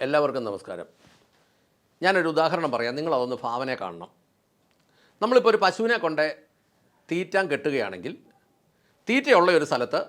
എല്ലാവർക്കും നമസ്കാരം. ഞാനൊരു ഉദാഹരണം പറയാം. നിങ്ങൾ അതൊന്ന് ഭാവനയെ കാണണം. നമ്മളിപ്പോൾ ഒരു പശുവിനെ കൊണ്ട് തീറ്റാൻ കെട്ടുകയാണെങ്കിൽ തീറ്റയുള്ള ഒരു സ്ഥലത്ത്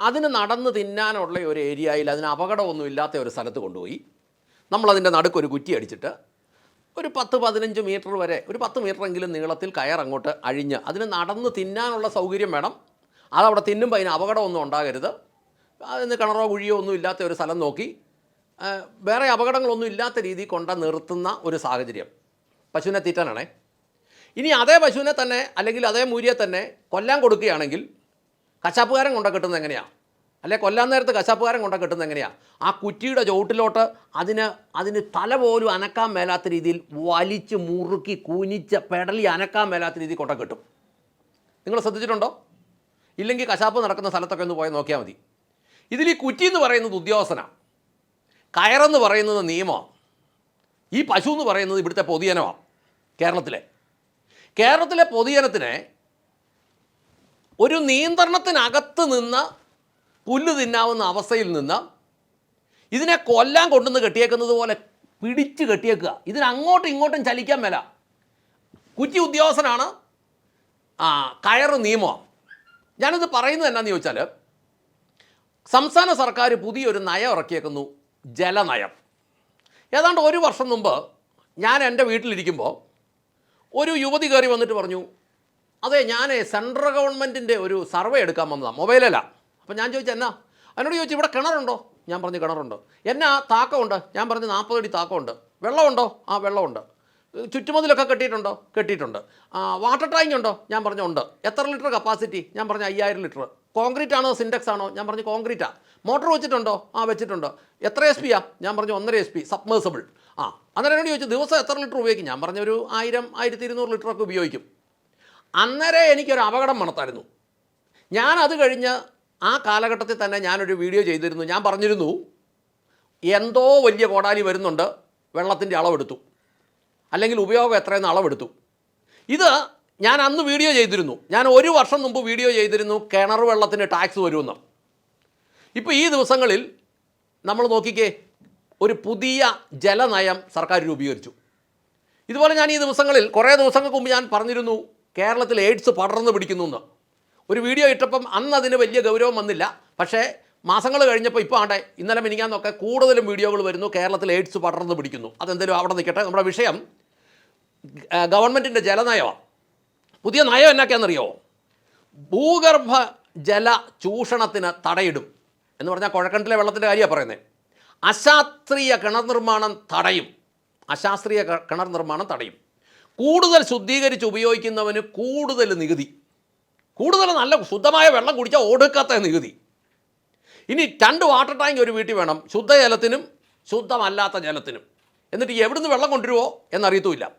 അതിന് നടന്ന് തിന്നാനുള്ള ഒരു ഏരിയയിൽ അതിന് അപകടമൊന്നും ഇല്ലാത്ത ഒരു സ്ഥലത്ത് കൊണ്ടുപോയി നമ്മളതിന്റെ നടുക്കൊരു കുറ്റി അടിച്ചിട്ട് ഒരു പത്ത് പതിനഞ്ച് മീറ്റർ വരെ ഒരു പത്ത് മീറ്ററെങ്കിലും നീളത്തിൽ കയർ അങ്ങോട്ട് അഴിഞ്ഞ് അതിന് നടന്ന് തിന്നാനുള്ള സൗകര്യം വേണം. അതവിടെ തിന്നുമ്പോൾ അതിന് അപകടമൊന്നും ഉണ്ടാകരുത്. അതിന് കിണറോ കുഴിയോ ഒന്നും ഇല്ലാത്ത ഒരു സ്ഥലം നോക്കി വേറെ അപകടങ്ങളൊന്നും ഇല്ലാത്ത രീതി കൊണ്ട നിർത്തുന്ന ഒരു സാഹചര്യം. പശുവിനെ തീറ്റാനാണേ. ഇനി അതേ പശുവിനെ തന്നെ അല്ലെങ്കിൽ അതേ മൂരിയെ തന്നെ കൊല്ലാൻ കൊടുക്കുകയാണെങ്കിൽ കശാപ്പുകാരൻ കൊണ്ട കിട്ടുന്നത് എങ്ങനെയാണ് അല്ലെ കൊല്ലാൻ നേരത്ത് കശാപ്പുകാരൻ കൊണ്ട കിട്ടുന്നത് എങ്ങനെയാണ് ആ കുറ്റിയുടെ ചുവട്ടിലോട്ട് അതിന് അതിന് തല പോലും അനക്കാൻ മേലാത്ത രീതിയിൽ വലിച്ച് മുറുക്കി കുനിച്ച് പെടലി അനക്കാൻ മേലാത്ത രീതിയിൽ കൊണ്ട കിട്ടും. നിങ്ങൾ ശ്രദ്ധിച്ചിട്ടുണ്ടോ? ഇല്ലെങ്കിൽ കശാപ്പ് നടക്കുന്ന സ്ഥലത്തൊക്കെ ഒന്ന് പോയി നോക്കിയാൽ മതി. ഇതിൽ ഈ കുറ്റി എന്ന് പറയുന്നത് ഉദ്യോഗസ്ഥനാണ് കയറെന്ന് പറയുന്നത് നിയമമാണ് ഈ പശു എന്ന് പറയുന്നത് ഇവിടുത്തെ പൊതുജനമാണ് കേരളത്തിലെ. കേരളത്തിലെ പൊതുജനത്തിനെ ഒരു നിയന്ത്രണത്തിനകത്ത് നിന്ന് പുല്ല് തിന്നാവുന്ന അവസ്ഥയിൽ നിന്ന് ഇതിനെ കൊല്ലാൻ കൊണ്ടുവന്ന് കെട്ടിയേക്കുന്നത് പോലെ പിടിച്ച് കെട്ടിയേക്കുക. ഇതിനങ്ങോട്ടും ഇങ്ങോട്ടും ചലിക്കാൻ മേല. കുറ്റി ഉദ്യോഗസ്ഥനാണ് ആ കയറ് നിയമമാണ് ഞാനിത് പറയുന്നത് എന്നാന്ന് ചോദിച്ചാൽ സംസ്ഥാന സർക്കാർ പുതിയൊരു നയം ഇറക്കിയേക്കുന്നു. ജലനയം. ഏതാണ്ട് ഒരു വർഷം മുമ്പ് ഞാൻ എന്റെ വീട്ടിലിരിക്കുമ്പോൾ ഒരു യുവതി കയറി വന്നിട്ട് പറഞ്ഞു അതെ ഞാൻ സെൻട്രൽ ഗവൺമെന്റിന്റെ ഒരു സർവേ എടുക്കാൻ വന്നതാണ് മൊബൈലല്ല അപ്പം ഞാൻ ചോദിച്ചു എന്നാ? എന്നോട് ചോദിച്ചു ഇവിടെ കിണറുണ്ടോ? ഞാൻ പറഞ്ഞു കിണറുണ്ട്. എന്നാ താക്കമുണ്ട്? ഞാൻ പറഞ്ഞു നാൽപ്പത് അടി താക്കമുണ്ട്. വെള്ളമുണ്ടോ? ആ വെള്ളമുണ്ട്. ചുറ്റുമതിലൊക്കെ കെട്ടിയിട്ടുണ്ടോ? കെട്ടിയിട്ടുണ്ട്. വാട്ടർ ടാങ്ക് ഉണ്ടോ ഞാൻ പറഞ്ഞു ഉണ്ട്. എത്ര ലിറ്റർ കപ്പാസിറ്റി? ഞാൻ പറഞ്ഞു അയ്യായിരം ലിറ്റർ. കോൺക്രീറ്റ് ആണോ സിൻഡെക്സ് ആണോ? ഞാൻ പറഞ്ഞു കോൺക്രീറ്റാണ് മോട്ടോർ വെച്ചിട്ടുണ്ടോ? ആ വെച്ചിട്ടുണ്ടോ. എത്ര എസ് പിയാ ഞാൻ പറഞ്ഞു ഒന്നര എസ് പി സബ്മേഴ്സിബിൾ ആ അന്നേരം എന്നോട് ചോദിച്ചു ദിവസം എത്ര ലിറ്റർ ഉപയോഗിക്കും? ഞാൻ പറഞ്ഞ ഒരു ആയിരം ആയിരത്തി ഇരുന്നൂറ് ലിറ്ററൊക്കെ ഉപയോഗിക്കും. അന്നേരം എനിക്കൊരു അപകടം മണത്തായിരുന്നു ഞാൻ അത് കഴിഞ്ഞ് ആ കാലഘട്ടത്തിൽ തന്നെ ഞാനൊരു വീഡിയോ ചെയ്തിരുന്നു. ഞാൻ പറഞ്ഞിരുന്നു എന്തോ വലിയ കോടാലി വരുന്നുണ്ട് വെള്ളത്തിന്റെ അളവെടുത്തു. അല്ലെങ്കിൽ ഉപയോഗം എത്രയെന്ന് അളവെടുത്തു. ഇത് ഞാൻ അന്ന് വീഡിയോ ചെയ്തിരുന്നു. ഞാൻ ഒരു വർഷം മുമ്പ് വീഡിയോ ചെയ്തിരുന്നു കിണർ വെള്ളത്തിന് ടാക്സ് വരുമെന്ന്. ഇപ്പോൾ ഈ ദിവസങ്ങളിൽ നമ്മൾ നോക്കിക്കേ ഒരു പുതിയ ജലനയം സർക്കാർ രൂപീകരിച്ചു. ഇതുപോലെ ഞാൻ ഈ ദിവസങ്ങളിൽ കുറേ ദിവസങ്ങൾക്ക് മുമ്പ് ഞാൻ പറഞ്ഞിരുന്നു കേരളത്തിൽ എയ്ഡ്സ് പടർന്നു പിടിക്കുന്നു എന്ന് ഒരു വീഡിയോ ഇട്ടപ്പം അന്ന് അതിന് വലിയ ഗൗരവം വന്നില്ല. പക്ഷേ മാസങ്ങൾ കഴിഞ്ഞപ്പോൾ ഇപ്പോൾ ആണ്ടെ ഇന്നലെ മിനിങ്ങാന്നൊക്കെ കൂടുതലും വീഡിയോകൾ വരുന്നു കേരളത്തിൽ എയ്ഡ്സ് പടർന്നു പിടിക്കുന്നു. അതെന്തെങ്കിലും അവിടെ നിൽക്കട്ടെ. നമ്മുടെ വിഷയം ഗവൺമെന്റിന്റെ ജലനയമാണ്. പുതിയ നയം എന്നൊക്കെയാണെന്നറിയോ? ഭൂഗർഭ ജല ചൂഷണത്തിന് തടയിടും. എന്ന് പറഞ്ഞാൽ കുഴക്കണ്ടിലെ വെള്ളത്തിന്റെ കാര്യമാണ് പറയുന്നത്. അശാസ്ത്രീയ കിണർ നിർമ്മാണം തടയും. അശാസ്ത്രീയ കിണർ നിർമ്മാണം തടയും. കൂടുതൽ ശുദ്ധീകരിച്ച് ഉപയോഗിക്കുന്നവന് കൂടുതൽ നികുതി. കൂടുതൽ നല്ല ശുദ്ധമായ വെള്ളം കുടിച്ചാൽ ഒടുക്കാത്ത നികുതി. ഇനി രണ്ട് വാട്ടർ ടാങ്ക് ഒരു വീട്ടിൽ വേണം. ശുദ്ധജലത്തിനും ശുദ്ധമല്ലാത്ത ജലത്തിനും. എന്നിട്ട് എവിടുന്ന് വെള്ളം കൊണ്ടുവരുമോ എന്നറിയത്തുമില്ല.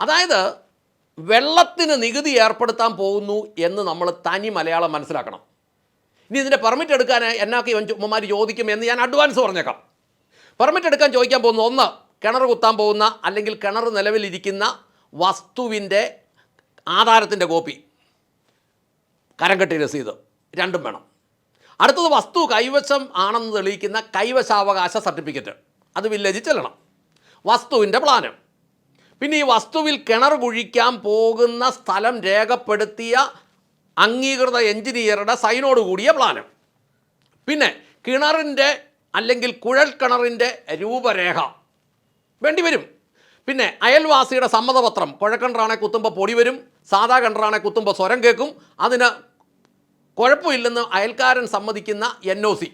അതായത് വെള്ളത്തിന് നികുതി ഏർപ്പെടുത്താൻ പോകുന്നു എന്ന് നമ്മൾ തനി മലയാളം മനസ്സിലാക്കണം. ഇനി ഇതിന്റെ പെർമിറ്റ് എടുക്കാൻ എന്നാക്കി ഉമ്മമാർ ചോദിക്കും എന്ന് ഞാൻ അഡ്വാൻസ് പറഞ്ഞേക്കാം. പെർമിറ്റ് എടുക്കാൻ ചോദിക്കാൻ പോകുന്ന ഒന്ന് കിണർ കുത്താൻ പോകുന്ന അല്ലെങ്കിൽ കിണർ നിലവിലിരിക്കുന്ന വസ്തുവിന്റെ ആധാരത്തിന്റെ കോപ്പി. കരംകെട്ടി രസീത്. രണ്ടും വേണം. അടുത്തത് വസ്തു കൈവശം ആണെന്ന് തെളിയിക്കുന്ന കൈവശാവകാശ സർട്ടിഫിക്കറ്റ് അത് വില്ലേജിൽ ചെല്ലണം. വസ്തുവിന്റെ പ്ലാന് പിന്നെ ഈ വസ്തുവിൽ കിണർ കുഴിക്കാൻ പോകുന്ന സ്ഥലം രേഖപ്പെടുത്തിയ അംഗീകൃത എഞ്ചിനീയറുടെ സൈനോട് കൂടിയ പ്ലാന്. പിന്നെ കിണറിന്റെ അല്ലെങ്കിൽ കുഴൽ കിണറിന്റെ രൂപരേഖ വേണ്ടിവരും പിന്നെ അയൽവാസിയുടെ സമ്മതപത്രം കുഴക്കിണറാണെ കുത്തുമ്പോൾ പൊടി വരും സാധാ കിണറാണെ കുത്തുമ്പോൾ സ്വരം കേൾക്കും അതിന് കുഴപ്പമില്ലെന്ന് അയൽക്കാരൻ സമ്മതിക്കുന്ന എൻ ഒ സി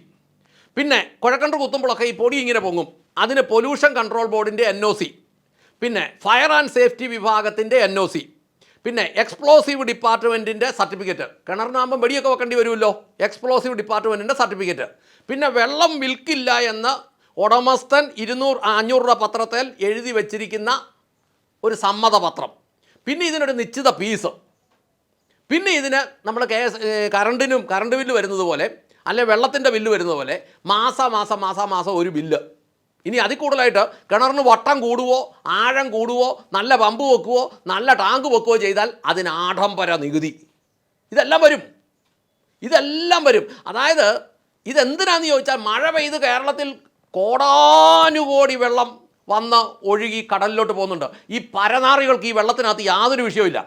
പിന്നെ കുഴക്കണ്ടർ കുത്തുമ്പോഴൊക്കെ ഈ പൊടി ഇങ്ങനെ പൊങ്ങും. അതിന് പൊല്യൂഷൻ കൺട്രോൾ ബോർഡിന്റെ എൻ ഒ സി പിന്നെ ഫയർ ആൻഡ് സേഫ്റ്റി വിഭാഗത്തിന്റെ എൻ ഒ സി പിന്നെ എക്സ്പ്ലോസീവ് ഡിപ്പാർട്ട്മെന്റിന്റെ സർട്ടിഫിക്കറ്റ് കിണറിനാകുമ്പം വെടിയൊക്കെ വെക്കേണ്ടി വരുമല്ലോ. എക്സ്പ്ലോസീവ് ഡിപ്പാർട്ട്മെന്റിന്റെ സർട്ടിഫിക്കറ്റ് പിന്നെ വെള്ളം വിൽക്കില്ല എന്ന് ഉടമസ്ഥൻ ഇരുന്നൂറ് അഞ്ഞൂറ് രൂപ പത്രത്തിൽ എഴുതി വച്ചിരിക്കുന്ന ഒരു സമ്മതപത്രം. പിന്നെ ഇതിനൊരു നിശ്ചിത ഫീസ് പിന്നെ ഇതിന് നമ്മൾ കെ എസ് കറണ്ടിനും കറണ്ട് ബില്ല് വരുന്നത് പോലെ അല്ലെ വെള്ളത്തിന്റെ ബില്ല് വരുന്നത് പോലെ മാസം മാസം മാസം മാസം ഒരു ബില്ല്. ഇനി അതിൽ കൂടുതലായിട്ട് കിണറിന് വട്ടം കൂടുവോ ആഴം കൂടുവോ നല്ല പമ്പ് വെക്കുവോ നല്ല ടാങ്ക് വെക്കുവോ ചെയ്താൽ അതിന് ആഡംബര നികുതി. ഇതെല്ലാം വരും. ഇതെല്ലാം വരും. അതായത് ഇതെന്തിനാന്ന് ചോദിച്ചാൽ മഴ പെയ്ത് കേരളത്തിൽ കോടാനുകോടി വെള്ളം വന്ന് ഒഴുകി കടലിലോട്ട് പോകുന്നുണ്ട്. ഈ പരനാറികൾക്ക് ഈ വെള്ളത്തിനകത്ത് യാതൊരു വിഷയമില്ല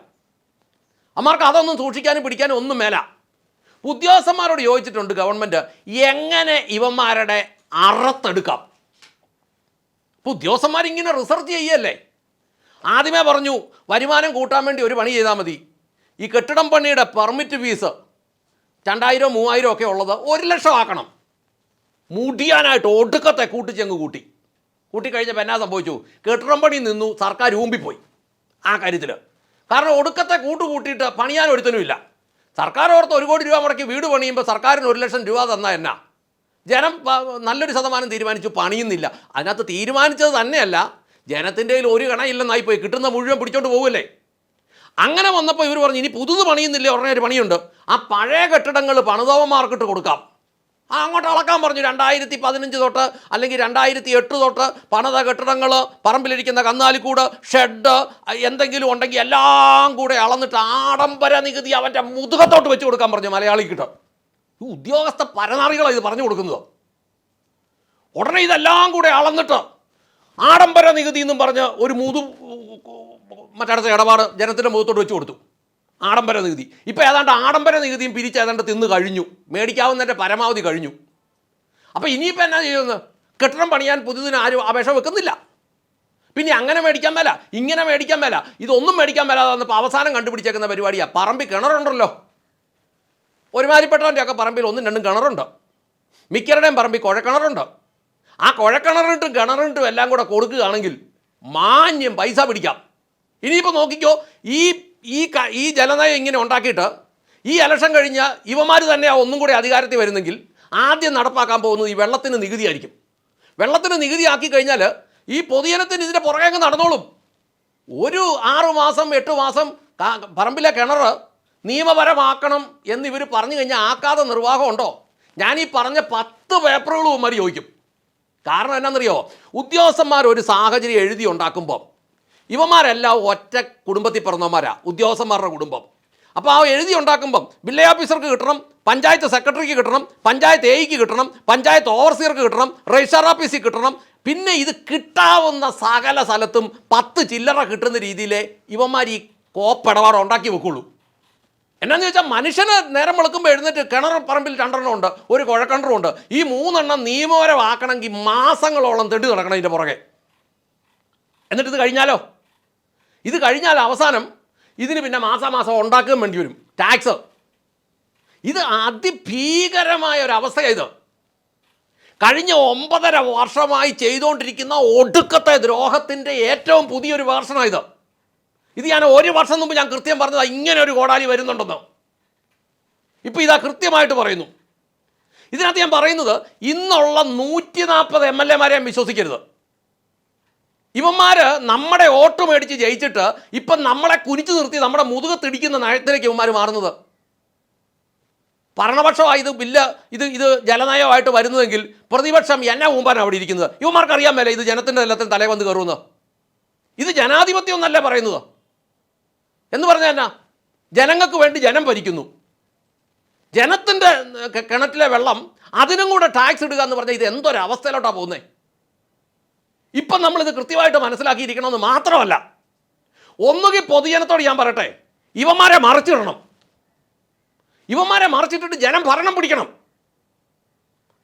അമ്മാർക്ക് അതൊന്നും സൂക്ഷിക്കാനും പിടിക്കാനും ഒന്നും മേല. ഉദ്യോഗസ്ഥന്മാരോട് ചോദിച്ചിട്ടുണ്ട് ഗവൺമെന്റ് എങ്ങനെ ഇവന്മാരുടെ അറത്തെടുക്കാം? ഇപ്പോൾ ഉദ്യോഗസ്ഥന്മാരിങ്ങനെ റിസർച്ച് ചെയ്യല്ലേ? ആദ്യമേ പറഞ്ഞു വരുമാനം കൂട്ടാൻ വേണ്ടി ഒരു പണി ചെയ്താൽ മതി. ഈ കെട്ടിടം പണിയുടെ പെർമിറ്റ് ഫീസ് രണ്ടായിരം മൂവായിരം ഒക്കെ ഉള്ളത് ഒരു ലക്ഷം ആക്കണം. മുടിയാനായിട്ട് ഒടുക്കത്തെ കൂട്ടിച്ചെങ്ങ് കൂട്ടി. കൂട്ടിക്കഴിഞ്ഞപ്പോൾ എന്നാ സംഭവിച്ചു? കെട്ടിടം പണി നിന്നു സർക്കാർ ഊമ്പിപ്പോയി ആ കാര്യത്തിൽ കാരണം ഒടുക്കത്തെ കൂട്ട് കൂട്ടിയിട്ട് പണിയാൻ ഒരുത്തനുമില്ല. സർക്കാർ ഓർത്ത് ഒരു കോടി രൂപ മുടക്കി വീട് പണിയുമ്പോൾ സർക്കാരിന് ഒരു ലക്ഷം രൂപ തന്നാൽ എന്നാ? ജനം നല്ലൊരു ശതമാനം തീരുമാനിച്ചു പണിയുന്നില്ല. അതിനകത്ത് തീരുമാനിച്ചത് തന്നെയല്ല ജനത്തിന്റെ കയ്യിൽ ഒരു കണയില്ലെന്നായി പോയി. കിട്ടുന്ന മുഴുവൻ പിടിച്ചോണ്ട് പോകുമല്ലേ അങ്ങനെ വന്നപ്പോൾ ഇവർ പറഞ്ഞു ഇനി പുതുത് പണിയുന്നില്ല? ഉടനെ ഒരു പണിയുണ്ട്. ആ പഴയ കെട്ടിടങ്ങൾ പണിതവന്മാർക്കിട്ട് കൊടുക്കാം. ആ അങ്ങോട്ട് അളക്കാൻ പറഞ്ഞു രണ്ടായിരത്തി പതിനഞ്ച് തൊട്ട് അല്ലെങ്കിൽ രണ്ടായിരത്തി എട്ട് തൊട്ട് പണിത കെട്ടിടങ്ങൾ പറമ്പിലിരിക്കുന്ന കന്നാലിക്കൂട് ഷെഡ് എന്തെങ്കിലും ഉണ്ടെങ്കിൽ എല്ലാം കൂടെ അളന്നിട്ട് ആഡംബര നികുതി അവന്റെ മുതുകത്തോട്ട് വെച്ച് കൊടുക്കാൻ പറഞ്ഞു മലയാളിക്കിട്ട്. ഈ ഉദ്യോഗസ്ഥ പരനാറികളാണ് ഇത് പറഞ്ഞു കൊടുക്കുന്നത്. ഉടനെ ഇതെല്ലാം കൂടെ അളന്നിട്ട് ആഡംബര നികുതി എന്നും പറഞ്ഞ് ഒരു മുതു മറ്റടുത്ത ഇടപാട് ജനത്തിന്റെ മുഖത്തോട്ട് വെച്ച് കൊടുത്തു. ആഡംബര നികുതി. ഇപ്പോൾ ഏതാണ്ട് ആഡംബര നികുതിയും പിരിച്ച് ഏതാണ്ട് തിന്ന് കഴിഞ്ഞു. മേടിക്കാവുന്നതിന്റെ പരമാവധി കഴിഞ്ഞു. അപ്പോൾ ഇനിയിപ്പോൾ എന്നാ ചെയ്യുന്നത്? കെട്ടിടം പണിയാൻ പുതിയതിന് ആരും അപേക്ഷ വെക്കുന്നില്ല. പിന്നെ അങ്ങനെ മേടിക്കാൻ മേല ഇങ്ങനെ മേടിക്കാൻ മേല ഇതൊന്നും മേടിക്കാൻ മേലാതെ അവസാനം കണ്ടുപിടിച്ചേക്കുന്ന പരിപാടിയാണ് പറമ്പിൽ കിണറുണ്ടല്ലോ. ഒരുമാതിരിപ്പെട്ടവന്റെ ഒക്കെ പറമ്പിൽ ഒന്നും രണ്ടും കിണറുണ്ട്. മിക്കരുടെയും പറമ്പിൽ കുഴക്കിണറുണ്ട്. ആ കുഴക്കിണറിട്ടും കിണറിട്ടും എല്ലാം കൂടെ കൊടുക്കുകയാണെങ്കിൽ മാന്യം പൈസ പിടിക്കാം. ഇനിയിപ്പോൾ നോക്കിക്കോ ഈ ഈ ഈ ജലനയം ഇങ്ങനെ ഉണ്ടാക്കിയിട്ട് ഈ ഇലക്ഷൻ കഴിഞ്ഞ ഇവന്മാർ തന്നെയാണ് ഒന്നും കൂടി അധികാരത്തിൽ വരുന്നെങ്കിൽ ആദ്യം നടപ്പാക്കാൻ പോകുന്നത് ഈ വെള്ളത്തിന് നികുതിയായിരിക്കും. വെള്ളത്തിന് നികുതി ആക്കി കഴിഞ്ഞാൽ ഈ പൊതുജനത്തിന് ഇതിന്റെ പുറകെ നടന്നോളും. ഒരു ആറു മാസം എട്ട് മാസം പറമ്പിലെ കിണർ നിയമപരമാക്കണം എന്ന് ഇവർ പറഞ്ഞു കഴിഞ്ഞാൽ ആക്കാതെ നിർവാഹമുണ്ടോ ഞാൻ ഈ പറഞ്ഞ പത്ത് പേപ്പറുകളും ഉമ്മാർ ചോദിക്കും. കാരണം എന്നാണെന്നറിയോ ഉദ്യോഗസ്ഥന്മാർ ഒരു സാഹചര്യം എഴുതി ഉണ്ടാക്കുമ്പോൾ ഇവന്മാരെല്ലാം ഒറ്റ കുടുംബത്തിൽ പിറന്നവന്മാരാ ഉദ്യോഗസ്ഥന്മാരുടെ കുടുംബം. അപ്പോൾ ആ എഴുതി ഉണ്ടാക്കുമ്പം വില്ലേജ് ഓഫീസർക്ക് കിട്ടണം പഞ്ചായത്ത് സെക്രട്ടറിക്ക് കിട്ടണം പഞ്ചായത്ത് എയ്ക്ക് കിട്ടണം പഞ്ചായത്ത് ഓവർസിയർക്ക് കിട്ടണം രജിസ്റ്റർ ഓഫീസിൽ കിട്ടണം. പിന്നെ ഇത് കിട്ടാവുന്ന സകല സ്ഥലത്തും പത്ത് ചില്ലറ കിട്ടുന്ന രീതിയിലേ ഇവന്മാർ ഈ കോപ്പിടപാട് ഉണ്ടാക്കി വെക്കുള്ളൂ. എന്നാന്ന് ചോദിച്ചാൽ മനുഷ്യന് നേരം വെളുക്കുമ്പോൾ എഴുന്നേറ്റ് കിണർ പറമ്പിൽ രണ്ടെണ്ണം ഉണ്ട് ഒരു കുഴക്കിണറും ഉണ്ട്. ഈ മൂന്നെണ്ണം നിയമപരമാക്കണമെങ്കിൽ മാസങ്ങളോളം തെണ്ടി നടക്കണം ഇതിന്റെ പുറകെ. എന്നിട്ട് ഇത് കഴിഞ്ഞാലോ? ഇത് കഴിഞ്ഞാൽ അവസാനം ഇതിന് പിന്നെ മാസാമാസം ഉണ്ടാക്കുകയും വേണ്ടി വരും. ടാക്സ് ഇത് അതിഭീകരമായ ഒരു അവസ്ഥയാണ് ഇത്. കഴിഞ്ഞ ഒമ്പതര വർഷമായി ചെയ്തുകൊണ്ടിരിക്കുന്ന ഒടുക്കത്തെ ദ്രോഹത്തിന്റെ ഏറ്റവും പുതിയൊരു വേർഷനാണ് ഇത്. ഇത് ഞാൻ ഒരു വർഷം മുമ്പ് ഞാൻ കൃത്യം പറഞ്ഞതാ ഇങ്ങനെ ഒരു കോടാലി വരുന്നുണ്ടെന്ന്. ഇപ്പോൾ ഇതാ കൃത്യമായിട്ട് പറയുന്നു. ഇതിനകത്ത് ഞാൻ പറയുന്നത് ഇന്നുള്ള നൂറ്റി നാൽപ്പത് എം എൽ എമാരെ ഞാൻ വിശ്വസിക്കരുത്. ഇവന്മാർ നമ്മുടെ വോട്ട് മേടിച്ച് ജയിച്ചിട്ട് ഇപ്പം നമ്മളെ കുനിച്ചു നിർത്തി നമ്മുടെ മുതുകത്തിടിക്കുന്ന നയത്തിലേക്ക് ഇവന്മാർ മാറുന്നത്. ഭരണപക്ഷമായി ഇത് ബില്ല് ഇത് ഇത് ജലനയമായിട്ട് വരുന്നതെങ്കിൽ പ്രതിപക്ഷം എന്നെ മുമ്പാണ് അവിടെ ഇരിക്കുന്നത്. ഇവന്മാർക്ക് അറിയാൻ മേലെ ഇത് ജനത്തിന്റെ എല്ലാത്തിനും തലേ വന്ന് കയറുമെന്ന്. ഇത് ജനാധിപത്യം എന്നല്ല പറയുന്നത്? എന്ന് പറഞ്ഞാൽ എന്നാ? ജനങ്ങൾക്ക് വേണ്ടി ജനം ഭരിക്കുന്നു. ജനത്തിന്റെ കിണറ്റിലെ വെള്ളം അതിനും കൂടെ ടാക്സ് ഇടുക എന്ന് പറഞ്ഞാൽ ഇത് എന്തൊരവസ്ഥയിലോട്ടാണ് പോകുന്നത് ഇപ്പം നമ്മളിത് കൃത്യമായിട്ട് മനസ്സിലാക്കിയിരിക്കണമെന്ന് മാത്രമല്ല ഒന്നുകിൽ പൊതുജനത്തോട് ഞാൻ പറയട്ടെ ഇവന്മാരെ മറിച്ചിടണം. ഇവന്മാരെ മറിച്ചിട്ടിട്ട് ജനം ഭരണം പിടിക്കണം.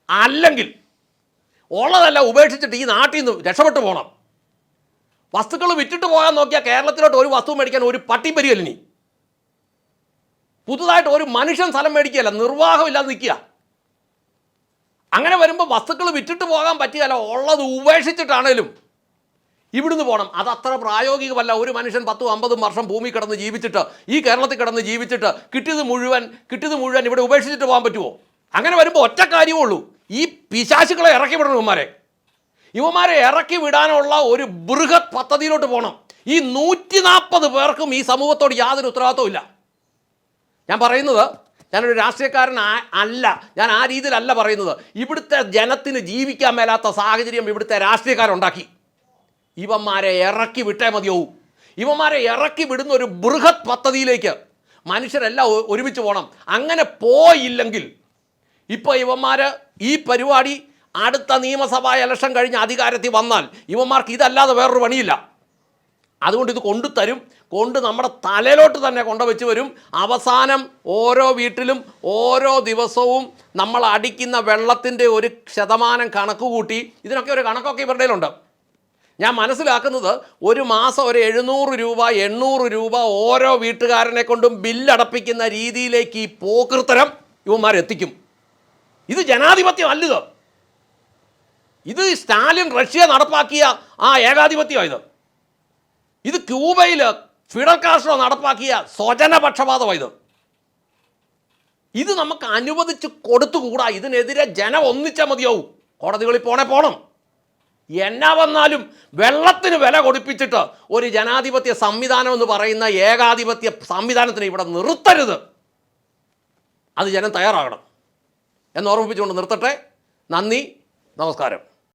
അല്ലെങ്കിൽ ഉള്ളതല്ല ഉപേക്ഷിച്ചിട്ട് ഈ നാട്ടിൽ നിന്ന് രക്ഷപ്പെട്ടു പോകണം. വസ്തുക്കൾ വിറ്റിട്ട് പോകാൻ നോക്കിയാൽ കേരളത്തിലോട്ട് ഒരു വസ്തു മേടിക്കാൻ ഒരു പട്ടി ഇനി. പുതുതായിട്ട് ഒരു മനുഷ്യൻ സ്ഥലം മേടിക്കുകയല്ല നിർവാഹമില്ലാതെ നിൽക്കുക. അങ്ങനെ വരുമ്പോൾ വസ്തുക്കൾ വിറ്റിട്ട് പോകാൻ പറ്റുകയല്ല ഉള്ളത് ഉപേക്ഷിച്ചിട്ടാണേലും ഇവിടുന്ന് പോകണം അത് അത്ര പ്രായോഗികമല്ല. ഒരു മനുഷ്യൻ പത്തും അമ്പതും വർഷം ഭൂമി കിടന്ന് ജീവിച്ചിട്ട് ഈ കേരളത്തിൽ കിടന്ന് ജീവിച്ചിട്ട് കിട്ടിയത് മുഴുവൻ കിട്ടിയത് മുഴുവൻ ഇവിടെ ഉപേക്ഷിച്ചിട്ട് പോകാൻ പറ്റുമോ അങ്ങനെ വരുമ്പോൾ ഒറ്റ കാര്യമേ ഉള്ളൂ. ഈ പിശാശുക്കളെ ഇറക്കി വിടണം ഇവന്മാരെ ഇറക്കി വിടാനുള്ള ഒരു ബൃഹത് പദ്ധതിയിലോട്ട് പോകണം ഈ നൂറ്റി നാൽപ്പത് പേർക്കും ഈ സമൂഹത്തോട് യാതൊരു ഉത്തരവാദിത്വവും ഇല്ല. ഞാൻ പറയുന്നത് ഞാനൊരു രാഷ്ട്രീയക്കാരൻ അല്ല. ഞാൻ ആ രീതിയിലല്ല പറയുന്നത്. ഇവിടുത്തെ ജനത്തിന് ജീവിക്കാൻ മേലാത്ത സാഹചര്യം ഇവിടുത്തെ രാഷ്ട്രീയക്കാരുണ്ടാക്കി. ഇവന്മാരെ ഇറക്കി വിട്ടേ മതിയാവും. ഇവന്മാരെ ഇറക്കി വിടുന്ന ഒരു ബൃഹത് പദ്ധതിയിലേക്ക് മനുഷ്യരെല്ലാം ഒരുമിച്ച് പോകണം അങ്ങനെ പോയില്ലെങ്കിൽ ഇപ്പോൾ ഇവന്മാർ ഈ പരിപാടി അടുത്ത നിയമസഭാ ഇലക്ഷൻ കഴിഞ്ഞ് അധികാരത്തിൽ വന്നാൽ ഇവന്മാർക്ക് ഇതല്ലാതെ വേറൊരു പണിയില്ല. അതുകൊണ്ട് ഇത് കൊണ്ടുതരും. കൊണ്ട് നമ്മുടെ തലയിലോട്ട് തന്നെ കൊണ്ടുവച്ച് വരും. അവസാനം ഓരോ വീട്ടിലും ഓരോ ദിവസവും നമ്മൾ അടിക്കുന്ന വെള്ളത്തിന്റെ ഒരു ശതമാനം കണക്ക് കൂട്ടി ഇതിനൊക്കെ ഒരു കണക്കൊക്കെ ഇവരുടെ ഞാൻ മനസ്സിലാക്കുന്നത് ഒരു മാസം ഒരു എഴുന്നൂറ് രൂപ എണ്ണൂറ് രൂപ ഓരോ വീട്ടുകാരനെ കൊണ്ടും ബില്ലടപ്പിക്കുന്ന രീതിയിലേക്ക് ഈ പോക്കൃത്തരം ഇവന്മാരെത്തിക്കും. ഇത് ജനാധിപത്യം അല്ലിത്. ഇത് സ്റ്റാലിൻ റഷ്യ നടപ്പാക്കിയ ആ ഏകാധിപത്യമായത്. ഇത് ക്യൂബയിൽ ഫിഡൽ കാസ്ട്രോ നടപ്പാക്കിയ സ്വജനപക്ഷപാതമായത്. ഇത് ഇത് നമുക്ക് അനുവദിച്ച് കൊടുത്തുകൂടാ? ഇതിനെതിരെ ജനം ഒന്നിച്ചാൽ മതിയാവും. കോടതികളിൽ പോണേ പോണം. എന്നാ വന്നാലും വെള്ളത്തിന് വില കൊടുപ്പിച്ചിട്ട് ഒരു ജനാധിപത്യ സംവിധാനം എന്ന് പറയുന്ന ഏകാധിപത്യ സംവിധാനത്തിന് ഇവിടെ നിർത്തരുത്. അത് ജനം തയ്യാറാകണം. എന്ന് ഓർമ്മിപ്പിച്ചുകൊണ്ട് നിർത്തട്ടെ. നന്ദി. നമസ്കാരം.